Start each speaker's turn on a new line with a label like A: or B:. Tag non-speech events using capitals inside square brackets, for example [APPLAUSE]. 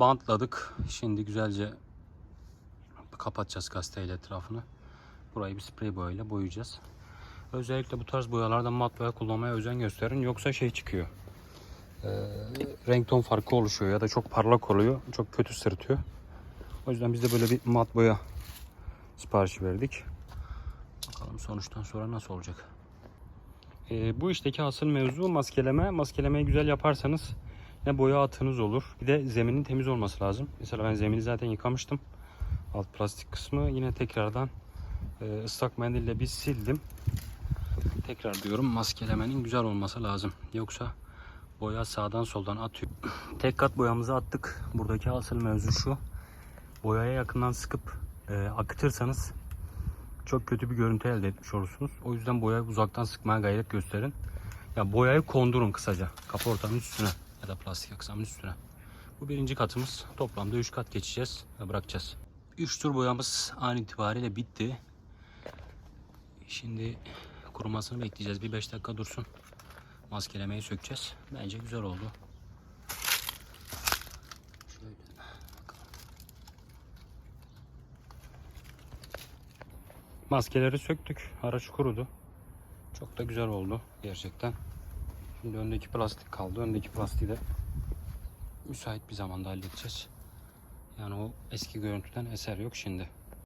A: Bantladık. Şimdi güzelce kapatacağız gazeteyle etrafını. Burayı bir sprey boyayla boyayacağız. Özellikle bu tarz boyalardan mat boya kullanmaya özen gösterin. Yoksa şey çıkıyor. Ee, renk ton farkı oluşuyor ya da çok parlak oluyor. Çok kötü sırıtıyor. O yüzden biz de böyle bir mat boya siparişi verdik. Bakalım sonuçtan sonra nasıl olacak. Ee, bu işteki asıl mevzu maskeleme. Maskelemeyi güzel yaparsanız ne boya atınız olur. Bir de zeminin temiz olması lazım. Mesela ben zemini zaten yıkamıştım. Alt plastik kısmı yine tekrardan e, ıslak mendille bir sildim. Tekrar diyorum maskelemenin güzel olması lazım. Yoksa boya sağdan soldan atıyor. [CLEARS THROAT] Tek kat boyamızı attık. Buradaki asıl mevzu şu. Boyaya yakından sıkıp e, akıtırsanız çok kötü bir görüntü elde etmiş olursunuz. O yüzden boyayı uzaktan sıkmaya gayret gösterin. Ya boyayı kondurun kısaca. Kaportanın üstüne ya da plastik aksamın üstüne. Bu birinci katımız. Toplamda 3 kat geçeceğiz ve bırakacağız. 3 tur boyamız an itibariyle bitti. Şimdi kurumasını bekleyeceğiz. Bir 5 dakika dursun. Maskelemeyi sökeceğiz. Bence güzel oldu. Maskeleri söktük. Araç kurudu. Çok da güzel oldu gerçekten. Şimdi öndeki plastik kaldı. Öndeki plastiği de müsait bir zamanda halledeceğiz. Yani o eski görüntüden eser yok şimdi.